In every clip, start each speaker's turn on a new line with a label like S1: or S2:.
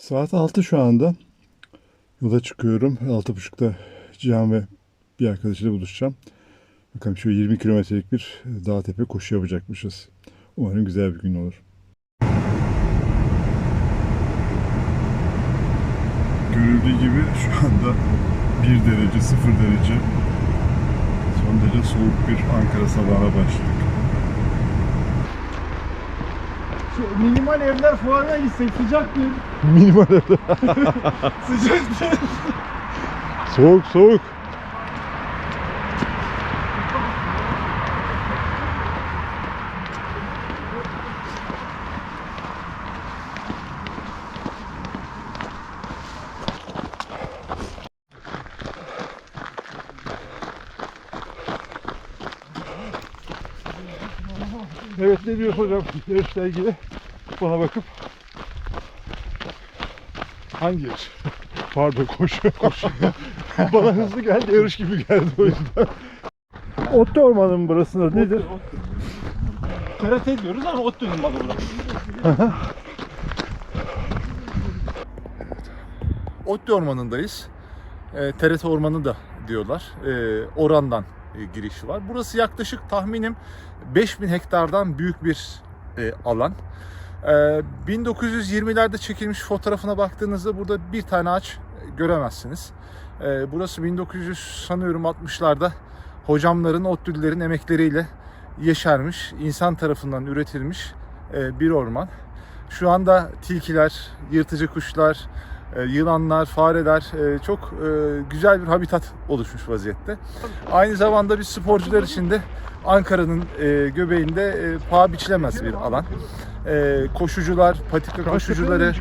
S1: Saat 6 şu anda. Yola çıkıyorum. 6.30'da Cihan ve bir arkadaşıyla buluşacağım. Bakalım şöyle 20 kilometrelik bir dağ tepe koşu yapacakmışız. Umarım güzel bir gün olur. Görüldüğü gibi şu anda 1 derece 0 derece son derece soğuk bir Ankara sabahına başladık.
S2: Şu minimal evler fuarına gitsek sıcak bir
S1: Minimal
S2: sıcak bir
S1: Soğuk soğuk. Evet ne diyor hocam? Yarışla ilgili bana bakıp hangi yarış? Pardon koşu. bana hızlı geldi yarış gibi geldi o yüzden. Otlu ormanın burasında nedir?
S2: karate diyoruz ama ot dönüm malı burada.
S3: Otlu Ormanı'ndayız. E, TRT Ormanı da diyorlar. E, orandan e, girişi var. Burası yaklaşık tahminim 5000 hektardan büyük bir e, alan. E, 1920'lerde çekilmiş fotoğrafına baktığınızda burada bir tane ağaç göremezsiniz. E, burası 1900 sanıyorum 60'larda hocamların, ODTÜ'lülerin emekleriyle yeşermiş, insan tarafından üretilmiş e, bir orman. Şu anda tilkiler, yırtıcı kuşlar, e, yılanlar, fareler e, çok e, güzel bir habitat oluşmuş vaziyette. Aynı zamanda biz sporcular için de Ankara'nın e, göbeğinde e, paha biçilemez bir alan. E, koşucular, patika koşucuları,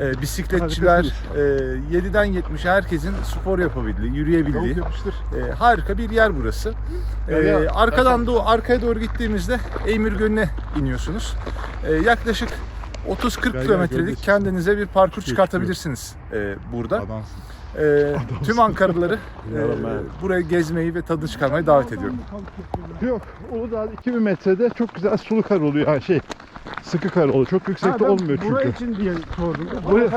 S3: e, bisikletçiler, e, 7'den 70'e herkesin spor yapabildiği, yürüyebildiği e, harika bir yer burası. E, arkadan da arkaya doğru gittiğimizde Eymür Gölü'ne iniyorsunuz. E, yaklaşık 30-40
S1: gel,
S3: kilometrelik kendinize bir parkur çıkartabilirsiniz e, burada.
S1: Adamsın.
S3: E, tüm Ankaralıları e, buraya gezmeyi ve tadını çıkarmayı davet ediyorum.
S1: Yok Uludağ 2000 metrede çok güzel sulu kar oluyor. Ha, şey sıkı kar oluyor. Çok yüksekte olmuyor
S2: Buraya
S1: çünkü.
S2: için diye sordum.
S1: Buraya-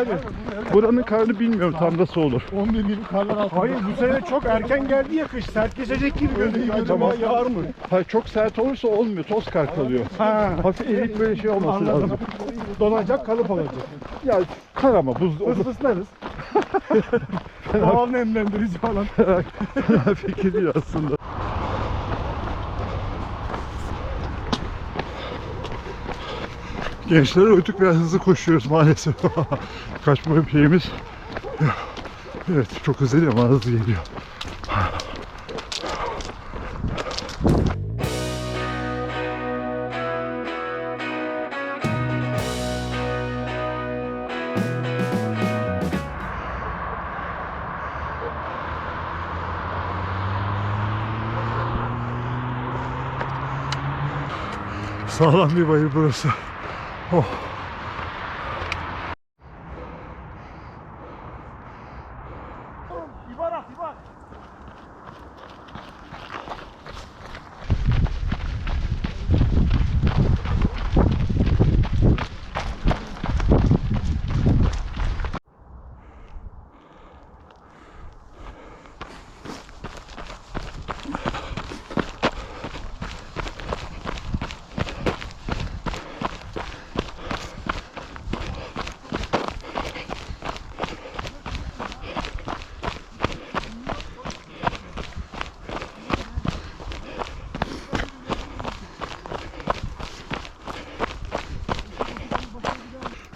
S1: Buranın karını bilmiyorum tam nasıl olur.
S2: 11 gibi karlar altında. Hayır bu sene çok erken geldi ya kış. Sert geçecek gibi gözüküyor. Acaba yağar mı?
S1: Hayır, çok sert olursa olmuyor. Toz kar kalıyor.
S2: Ha.
S1: Hafif erik böyle şey olması
S2: Anladım.
S1: lazım.
S2: Donacak kalıp olacak.
S1: Ya kar ama buz
S2: Isıslarız. Doğal nemlendirici falan.
S1: fikir değil aslında. Gençlere uyduk biraz hızlı koşuyoruz maalesef. Kaçma bir şeyimiz. Evet çok hızlı değil ama hızlı geliyor. Sağlam bir bayır burası. Oh.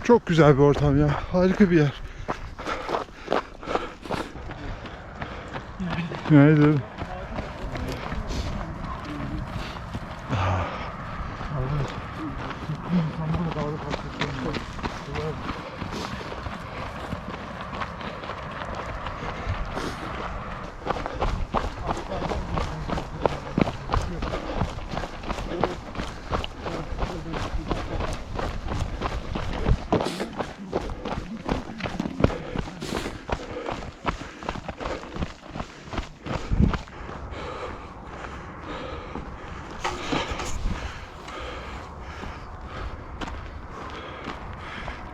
S1: Çok güzel bir ortam ya. Harika bir yer. Günaydın.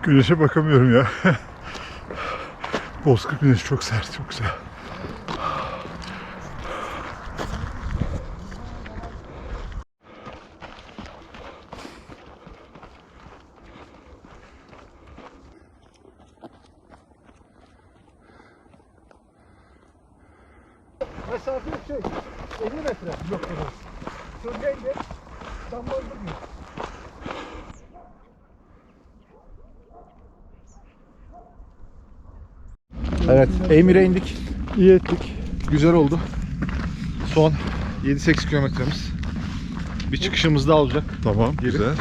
S1: Güneşe bakamıyorum ya. Bozkır güneşi çok sert, çok güzel.
S2: Mesafe şey 50 metre. Yok kadar. Sözgeyle damlandı diyor.
S3: Evet, Emir'e indik.
S1: İyi ettik.
S3: Güzel oldu. Son 7-8 kilometremiz. Bir çıkışımız daha olacak.
S1: Tamam,
S3: Geri.
S1: güzel.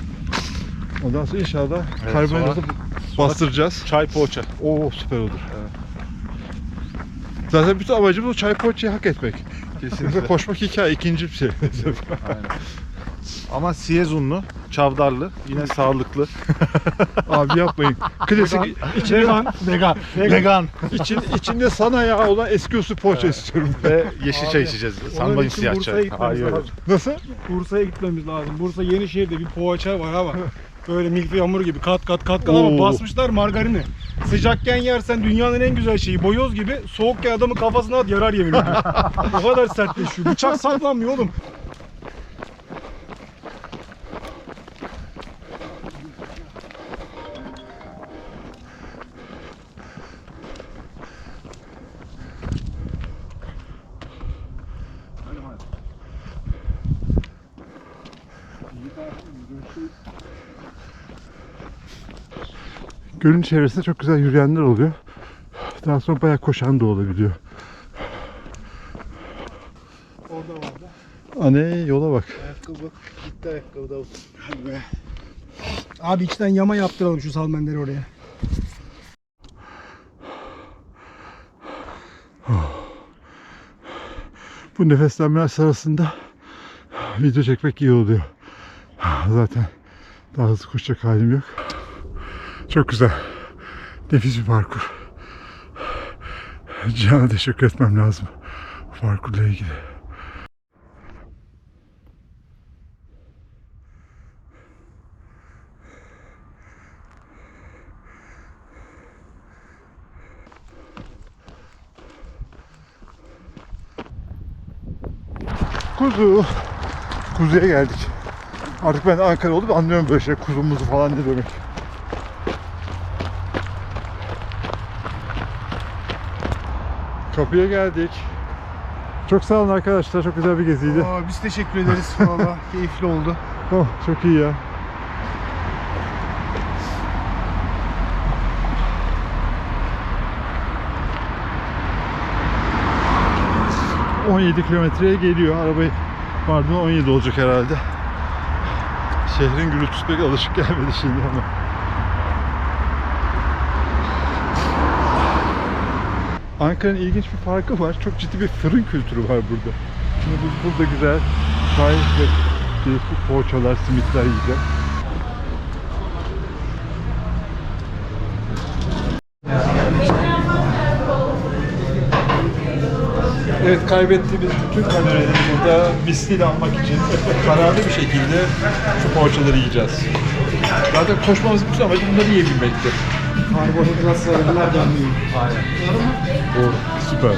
S1: Ondan sonra inşallah
S3: Evet,
S1: karbonhidratı bastıracağız.
S3: Çay poğaça.
S1: Oo süper olur. Zaten bütün amacımız o çay poğaçayı hak etmek.
S3: Kesinlikle.
S1: Koşmak hikaye ikinci bir şey.
S3: Aynen. Ama Siyezunlu, çavdarlı, yine sağlıklı.
S1: Abi yapmayın. Klasik içinde,
S2: Vegan. Vegan.
S3: Vegan.
S1: için, içinde sana ya olan eski usul poğaça istiyorum.
S3: Ve yeşil çay içeceğiz. Sanmayın siyah çay. Hayır.
S1: Nasıl?
S2: Bursa'ya gitmemiz lazım. Bursa Yenişehir'de bir poğaça var ama böyle milfi hamur gibi kat kat kat kat ama
S1: Oo.
S2: basmışlar margarini. Sıcakken yersen dünyanın en güzel şeyi boyoz gibi soğukken adamın kafasına at yarar yemin ediyorum. o kadar sertleşiyor. Bıçak saplanmıyor oğlum.
S1: Gölün çevresinde çok güzel yürüyenler oluyor. Daha sonra bayağı koşan da olabiliyor.
S2: Orada vardı.
S1: Anne yola bak.
S2: Ayakkabı. Gitti ayakkabı da. Abi içten yama yaptıralım şu salmenleri oraya.
S1: Bu nefeslenmeler sırasında video çekmek iyi oluyor. Zaten daha hızlı koşacak halim yok. Çok güzel. Nefis bir parkur. Cihan'a teşekkür etmem lazım. Parkurla ilgili. Kuzu. Kuzuya geldik. Artık ben Ankara oldum anlıyorum böyle şey. Kuzumuzu falan ne demek. Kapıya geldik. Çok sağ olun arkadaşlar. Çok güzel bir geziydi.
S2: Aa, biz teşekkür ederiz valla. Keyifli oldu.
S1: Oh çok iyi ya. ...17 kilometreye geliyor. Arabayı pardon 17 olacak herhalde. Şehrin gürültüsü pek alışık gelmedi şimdi ama. Ankara'nın ilginç bir farkı var. Çok ciddi bir fırın kültürü var burada. Şimdi biz burada güzel çay ve keyifli poğaçalar, simitler yiyeceğiz. Evet kaybettiğimiz bütün kalorileri burada misliyle almak için kararlı bir şekilde şu poğaçaları yiyeceğiz. Zaten koşmamızın bütün amacı bunları yiyebilmekti.
S2: Karbonhidratları nereden büyüyor?
S1: Doğru. Süper.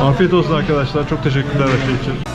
S1: Afiyet olsun arkadaşlar. Çok teşekkürler her şey için.